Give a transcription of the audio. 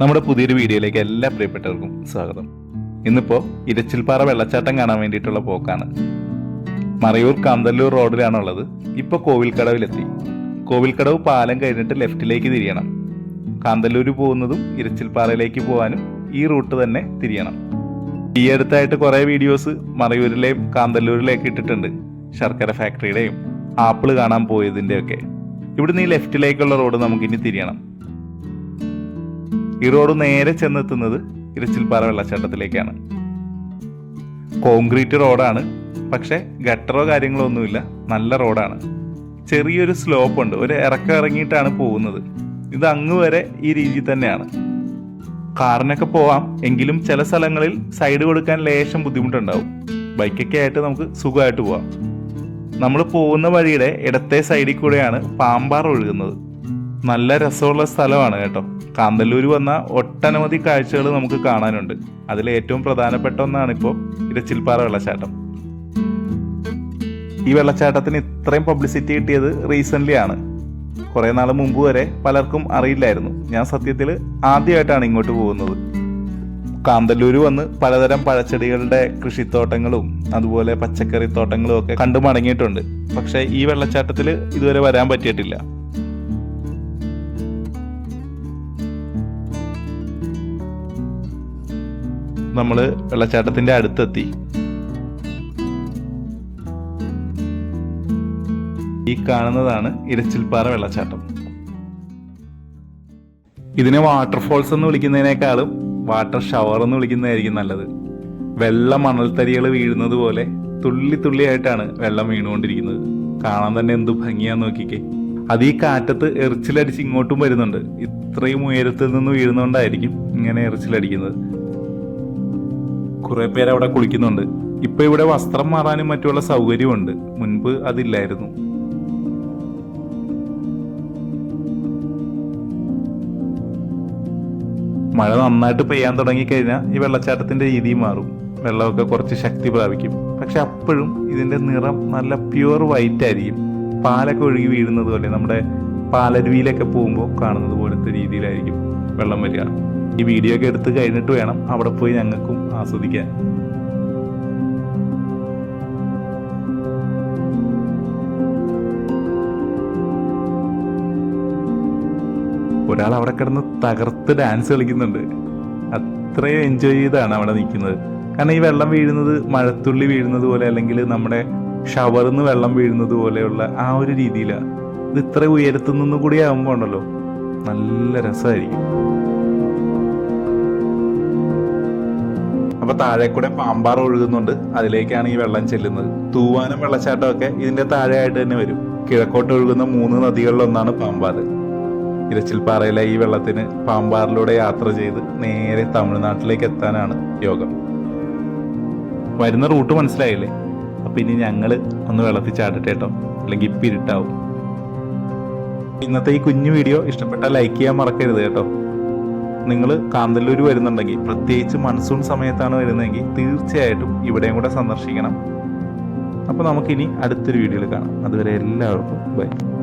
നമ്മുടെ പുതിയൊരു വീഡിയോയിലേക്ക് എല്ലാ പ്രിയപ്പെട്ടവർക്കും സ്വാഗതം. ഇന്നിപ്പോ ഇരച്ചിൽപ്പാറ വെള്ളച്ചാട്ടം കാണാൻ വേണ്ടിയിട്ടുള്ള പോക്കാണ്. മറയൂർ കാന്തല്ലൂർ റോഡിലാണുള്ളത്. ഇപ്പോൾ കോവിൽക്കടവിലെത്തി. കോവിൽക്കടവ് പാലം കഴിഞ്ഞിട്ട് ലെഫ്റ്റിലേക്ക് തിരിയണം. കാന്തല്ലൂർ പോകുന്നതും ഇരച്ചിൽപ്പാറയിലേക്ക് പോകാനും ഈ റൂട്ട് തന്നെ തിരിയണം. ഈ അടുത്തായിട്ട് കുറേ വീഡിയോസ് മറയൂരിലെയും കാന്തല്ലൂരിലേക്ക് ഇട്ടിട്ടുണ്ട്. ശർക്കര ഫാക്ടറിയുടെയും ആപ്പിൾ കാണാൻ പോയതിന്റെയൊക്കെ. ഇവിടുന്ന് ഈ ലെഫ്റ്റിലേക്കുള്ള റോഡ് നമുക്കിനി തിരിയണം. ഈ റോഡ് നേരെ ചെന്നെത്തുന്നത് ഇരച്ചിൽപ്പാറ വെള്ളച്ചാട്ടത്തിലേക്കാണ്. കോൺക്രീറ്റ് റോഡാണ് പക്ഷെ ഗട്ടറോ കാര്യങ്ങളോ ഒന്നുമില്ല നല്ല റോഡാണ്. ചെറിയൊരു സ്ലോപ്പ് ഉണ്ട് ഒരു ഇറക്കം ഇറങ്ങിയിട്ടാണ് പോകുന്നത്. ഇത് അങ്ങ് വരെ ഈ രീതി തന്നെയാണ്. കാറിനൊക്കെ പോവാം എങ്കിലും ചില സ്ഥലങ്ങളിൽ സൈഡ് കൊടുക്കാൻ ലേശം ബുദ്ധിമുട്ടുണ്ടാവും. ബൈക്കൊക്കെ ആയിട്ട് നമുക്ക് സുഖമായിട്ട് പോവാം. നമ്മൾ പോകുന്ന വഴിയുടെ ഇടത്തെ സൈഡിൽ കൂടെയാണ് പാമ്പാർ ഒഴുകുന്നത്. നല്ല രസമുള്ള സ്ഥലമാണ് കേട്ടോ. കാന്തല്ലൂർ വന്ന ഒട്ടനവധി കാഴ്ചകൾ നമുക്ക് കാണാനുണ്ട്. അതിൽ ഏറ്റവും പ്രധാനപ്പെട്ട ഒന്നാണ് ഇപ്പോൾ ഇരച്ചിൽപ്പാറ വെള്ളച്ചാട്ടം. ഈ വെള്ളച്ചാട്ടത്തിന് ഇത്രയും പബ്ലിസിറ്റി കിട്ടിയത് റീസെന്റ് ആണ്. കുറെ നാൾ മുമ്പ് വരെ പലർക്കും അറിയില്ലായിരുന്നു. ഞാൻ സത്യത്തിൽ ആദ്യമായിട്ടാണ് ഇങ്ങോട്ട് പോകുന്നത്. കാന്തല്ലൂർ വന്ന് പലതരം പഴച്ചെടികളുടെ കൃഷിത്തോട്ടങ്ങളും അതുപോലെ പച്ചക്കറി തോട്ടങ്ങളും ഒക്കെ കണ്ടു മടങ്ങിയിട്ടുണ്ട്. പക്ഷെ ഈ വെള്ളച്ചാട്ടത്തിൽ ഇതുവരെ വരാൻ പറ്റിയിട്ടില്ല. നമ്മൾ വെള്ളച്ചാട്ടത്തിന്റെ അടുത്തെത്തി. ഈ കാണുന്നതാണ് ഇരച്ചിൽപ്പാറ വെള്ളച്ചാട്ടം. ഇതിനെ വാട്ടർഫോൾസ് എന്ന് വിളിക്കുന്നതിനേക്കാളും വാട്ടർ ഷവർ എന്ന് വിളിക്കുന്നതായിരിക്കും നല്ലത്. വെള്ള മണൽത്തരികൾ വീഴുന്നത് പോലെ തുള്ളി തുള്ളിയായിട്ടാണ് വെള്ളം വീണുകൊണ്ടിരിക്കുന്നത്. കാണാൻ തന്നെ എന്ത് ഭംഗിയാന്ന് നോക്കിക്കേ. അത് ഈ കാറ്റത്ത് എറിച്ചിലടിച്ച് ഇങ്ങോട്ടും വരുന്നുണ്ട്. ഇത്രയും ഉയരത്തിൽ നിന്ന് വീഴുന്നോണ്ടായിരിക്കും ഇങ്ങനെ എറിച്ചിലടിക്കുന്നത്. കുറെ പേര് അവിടെ കുളിക്കുന്നുണ്ട്. ഇപ്പൊ ഇവിടെ വസ്ത്രം മാറാനും മറ്റുള്ള സൗകര്യമുണ്ട് മുൻപ് അതില്ലായിരുന്നു. മഴ നന്നായിട്ട് പെയ്യാൻ തുടങ്ങിക്കഴിഞ്ഞാൽ ഈ വെള്ളച്ചാട്ടത്തിന്റെ രീതി മാറും. വെള്ളമൊക്കെ കുറച്ച് ശക്തി പ്രാപിക്കും. പക്ഷെ അപ്പോഴും ഇതിന്റെ നിറം നല്ല പ്യുവർ വൈറ്റ് ആയിരിക്കും. പാലൊക്കെ ഒഴുകി വീഴുന്നത് പോലെ നമ്മുടെ പാലരുവിയിലൊക്കെ പോകുമ്പോൾ കാണുന്നത് പോലത്തെ രീതിയിലായിരിക്കും വെള്ളം വരിക. ഈ വീഡിയോ ഒക്കെ എടുത്ത് കഴിഞ്ഞിട്ട് വേണം അവിടെ പോയി ഞങ്ങൾക്കും ആസ്വദിക്കാൻ. ഒരാൾ അവിടെ കിടന്ന് തകർത്ത് ഡാൻസ് കളിക്കുന്നുണ്ട്. അത്രയും എൻജോയ് ചെയ്താണ് അവിടെ നിൽക്കുന്നത്. കാരണം ഈ വെള്ളം വീഴുന്നത് മഴത്തുള്ളി വീഴുന്നത് പോലെ അല്ലെങ്കിൽ നമ്മുടെ ഷവറിന്ന് വെള്ളം വീഴുന്നത് പോലെയുള്ള ആ ഒരു രീതിയിലാണ്. ഇത് ഇത്ര ഉയരത്തു നിന്ന് കൂടി ആകുമ്പോൾ ഉണ്ടല്ലോ. നല്ല രസമായിരിക്കും. അപ്പൊ താഴെ കൂടെ പാമ്പാർ ഒഴുകുന്നുണ്ട്. അതിലേക്കാണ് ഈ വെള്ളം ചെല്ലുന്നത്. തൂവാനും വെള്ളച്ചാട്ടമൊക്കെ ഇതിന്റെ താഴെയായിട്ട് തന്നെ വരും. കിഴക്കോട്ട് ഒഴുകുന്ന മൂന്ന് നദികളിലൊന്നാണ് പാമ്പാർ ഇരച്ചിൽപ്പാറയിലെ ഈ വെള്ളത്തിന് പാമ്പാറിലൂടെ യാത്ര ചെയ്ത് നേരെ തമിഴ്നാട്ടിലേക്ക് എത്താനാണ് യോഗം. വരുന്ന റൂട്ട് മനസ്സിലായില്ലേ? അപ്പൊ ഇനി ഞങ്ങൾ ഒന്ന് വെള്ളത്തിൽ ചാടട്ടെ കേട്ടോ. അല്ലെങ്കിൽ ഇപ്പം ഇരുട്ടാവും. ഇന്നത്തെ ഈ കുഞ്ഞു വീഡിയോ ഇഷ്ടപ്പെട്ടാൽ ലൈക്ക് ചെയ്യാൻ മറക്കരുത് കേട്ടോ. നിങ്ങൾ കാന്തല്ലൂർ വരുന്നുണ്ടെങ്കിൽ പ്രത്യേകിച്ച് മൺസൂൺ സമയത്താണ് വരുന്നതെങ്കിൽ തീർച്ചയായിട്ടും ഇവിടെയും കൂടെ സന്ദർശിക്കണം. അപ്പോൾ നമുക്കിനി അടുത്തൊരു വീഡിയോയിൽ കാണാം. അതുവരെ എല്ലാവർക്കും ബൈ.